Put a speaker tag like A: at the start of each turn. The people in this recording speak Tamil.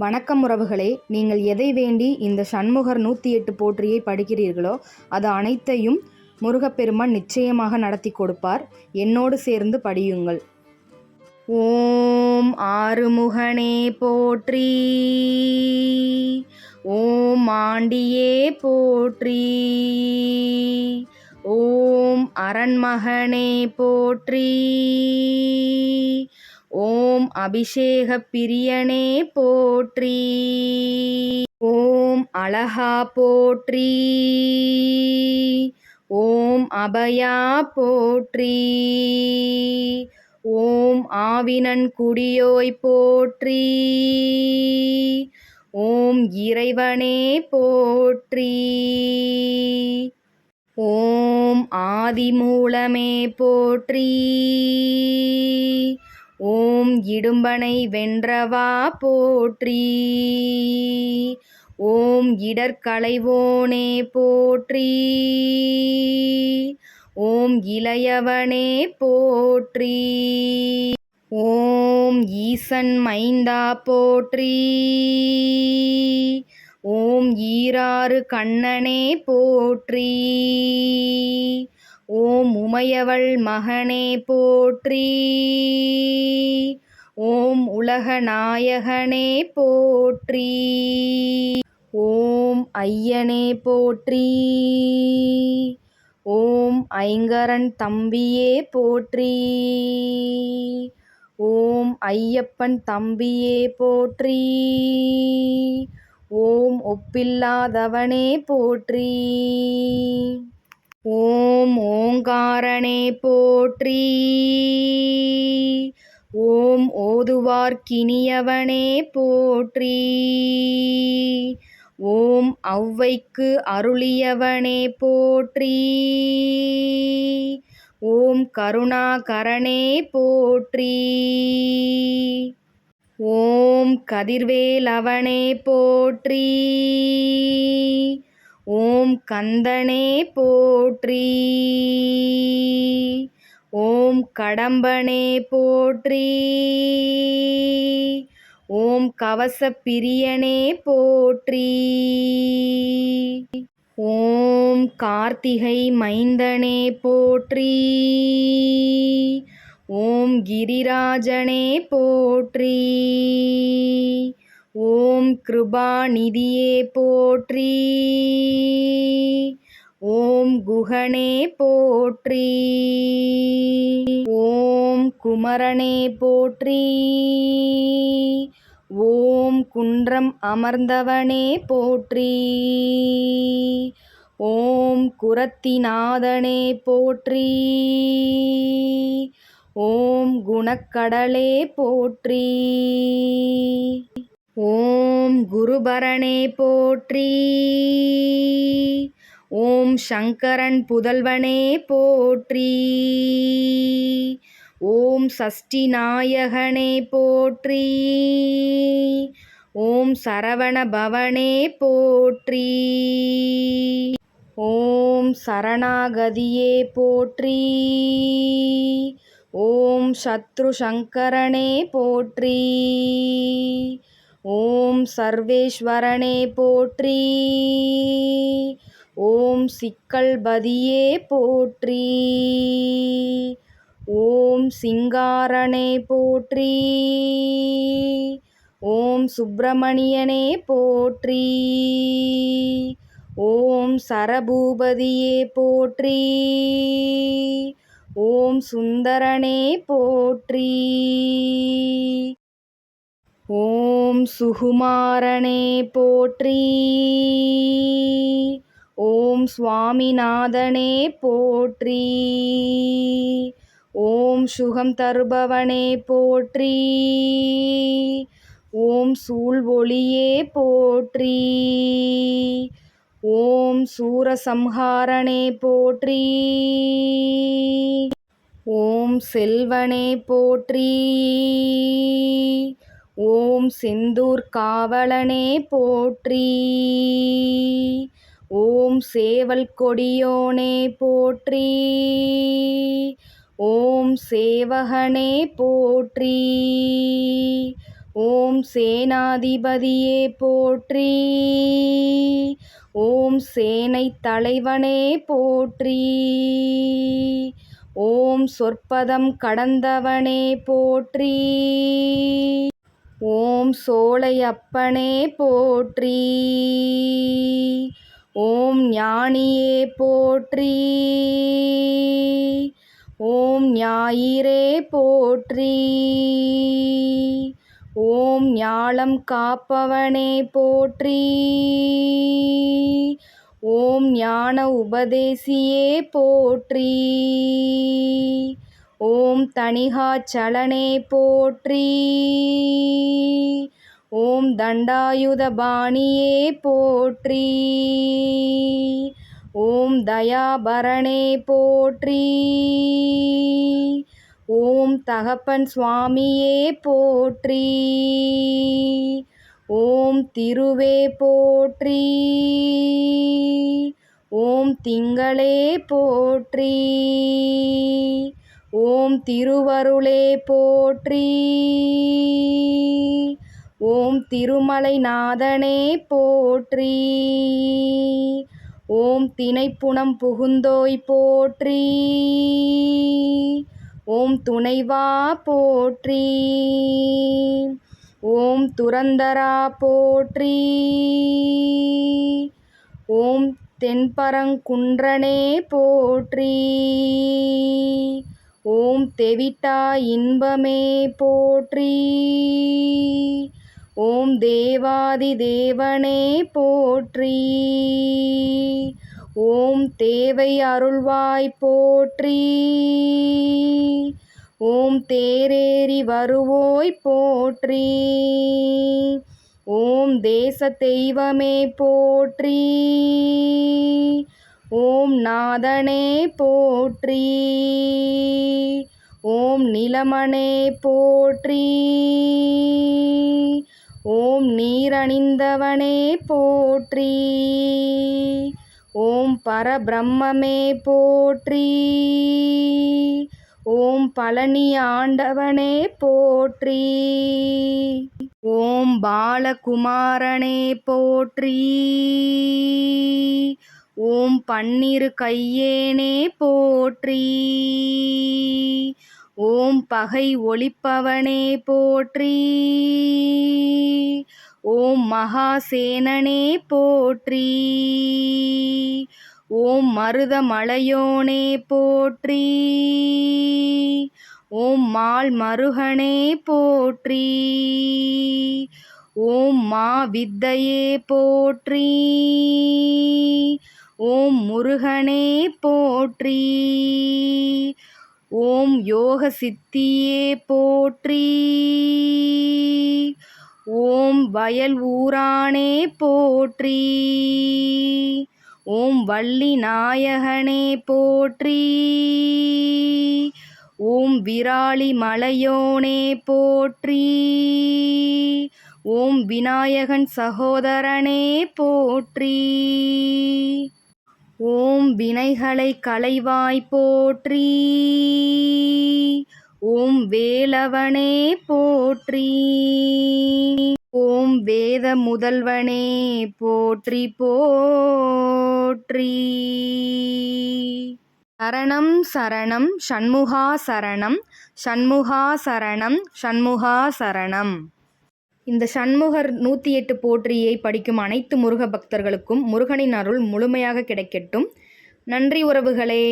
A: வணக்கம் உறவுகளே நீங்கள் எதை வேண்டி இந்த சண்முகர் நூற்றி எட்டு போற்றியை படிக்கிறீர்களோ அது அனைத்தையும் முருகப்பெருமான் நிச்சயமாக நடத்தி கொடுப்பார். என்னோடு சேர்ந்து படியுங்கள். ஓம் ஆறுமுகனே போற்றி ஓம் ஆண்டியே போற்றி ஓம் அரண்மகனே போற்றி ஓம் அபிஷேக பிரியனே போற்றி. ஓம் அழகா போற்றி. ஓம் அபயா போற்றி. ஓம் ஆவினன் குடியோய் போற்றி. ஓம் இறைவனே போற்றி. ஓம் ஆதிமூலமே போற்றி. ஓம் இடும்பனை வென்றவா போற்றி. ஓம் இடர்களைவோனே போற்றி. ஓம் இளையவனே போற்றி. ஓம் ஈசன் மைந்தா போற்றி. ஓம் ஈராறு கண்ணனே போற்றி. ஓம் உமையவள் மகனே போற்றி. ஓம் உலக நாயகனே போற்றி. ஓம் ஐயனே போற்றி. ஓம் ஐங்கரன் தம்பியே போற்றி. ஓம் ஐயப்பன் தம்பியே போற்றி. ஓம் ஒப்பில்லாதவனே போற்றி. ஓம் ஓங்காரனே போற்றி. ஓம் ஓதுவார்க்கினியவனே போற்றி. ஓம் ஔவைக்கு அருளியவனே போற்றி. ஓம் கருணாகரனே போற்றி. ஓம் கதிர்வேலவனே போற்றி. ஓம் கந்தனே போற்றி. ஓம் கடம்பனே போற்றி. ஓம் கவசப்பிரியனே போற்றி. ஓம் கார்த்திகை மைந்தனே போற்றி. ஓம் கிரிராஜனே போற்றி. ஓம் கிருபாநிதியே போற்றி. ஓம் குகனே போற்றி. ஓம் குமரனே போற்றி. ஓம் குன்றம் அமர்ந்தவனே போற்றி. ஓம் குரத்திநாதனே போற்றி. ஓம் குணக்கடலே போற்றி. ஓம் குருபரனே போற்றி. ஓம் சங்கரன் புதல்வனே போற்றி. ஓம் சஷ்டி நாயகனே போற்றி. ஓம் சரவண பவனே போற்றி. ஓம் சரணாகதியே போற்றி. ஓம் சத்ரு சங்கரனே போற்றி. ஓம் சர்வேஸ்வரனே போற்றி. ஓம் சிக்கல்பதியே போற்றி. ஓம் சிங்காரனே போற்றி. ஓம் சுப்பிரமணியனே போற்றி. ஓம் சரபூபதியே போற்றி. ஓம் சுந்தரனே போற்றி. ஓம் சுகுமாரனே போற்றி. ஓம் சுவாமிநாதனே போற்றி. ஓம் சுகம் தருபவனே போற்றி. ஓம் சூழ் ஒளியே போற்றி. ஓம் சூரசம்ஹாரனே போற்றி. ஓம் செல்வனே போற்றி. ஓம் செந்தூர் காவலனே போற்றி. ஓம் சேவல் கொடியோனே போற்றி. ஓம் சேவகனே போற்றி. ஓம் சேனாதிபதியே போற்றி. ஓம் சேனை தலைவனே போற்றி. ஓம் சொற்பதம் கடந்தவனே போற்றி. ஓம் சோலையப்பனே போற்றி. ஓம் ஞானியே போற்றி. ஓம் ஞாயிறே போற்றி. ஓம் ஞாலம் காப்பவனே போற்றி. ஓம் ஞான உபதேசியே போற்றி. ஓம் தணிகாச்சலனே போற்றி. ஓம் தண்டாயுதபாணியே போற்றி. ஓம் தயாபரணே போற்றி. ஓம் தகப்பன் சுவாமியே போற்றி. ஓம் திருவே போற்றி. ஓம் திங்களே போற்றி. ஓம் திருவருளே போற்றி. ஓம் திருமலை நாதனே போற்றி. ஓம் திணைப்புணம் புகுந்தோய் போற்றி. ஓம் துணைவா போற்றி. ஓம் துரந்தரா போற்றி. ஓம் தென்பரங்குன்றனே போற்றி. ஓம் தெவிட்டா இன்பமே போற்றி. ஓம் தேவாதி தேவனே போற்றி. ஓம் தேவை அருள்வாய் போற்றி. ஓம் தேரேறி வருவோய் போற்றி. ஓம் தேச தெய்வமே போற்றி. ஓம் நாதனே போற்றி. ஓம் நிலமனே போற்றி. ஓம் நீரணிந்தவனே போற்றி. ஓம் பரபிரம்மே போற்றி. ஓம் பழனி ஆண்டவனே போற்றி. ஓம் பாலகுமாரனே போற்றி. ஓம் பன்னிரு கையேனே போற்றி. ஓம் பகை ஒளிப்பவனே போற்றி. ஓம் மகாசேனனே போற்றி. ஓம் மருதமலையோனே போற்றி. ஓம் மால் மருகனே போற்றி. ஓம் மா வித்தையே போற்றி. ஓம் முருகனே போற்றி. ஓம் யோக சித்தியே போற்றி. ஓம் வயல் ஊரானே போற்றி. ஓம் வள்ளி நாயகனே போற்றி. ஓம் விராலி மலையோனே போற்றி. ஓம் விநாயகன் சகோதரனே போற்றி. ஓம் வினைகளை களைவாய் போற்றி. ஓம் வேலவனே போற்றி. ஓம் வேத முதல்வனே போற்றி போற்றி. சரணம் சரணம் ஷண்முகா சரணம் ஷண்முகா சரணம் ஷண்முகா சரணம். இந்த சண்முகர் நூற்றி எட்டு போற்றியை படிக்கும் அனைத்து முருக பக்தர்களுக்கும் முருகனின் அருள் முழுமையாக கிடைக்கட்டும். நன்றி உறவுகளே.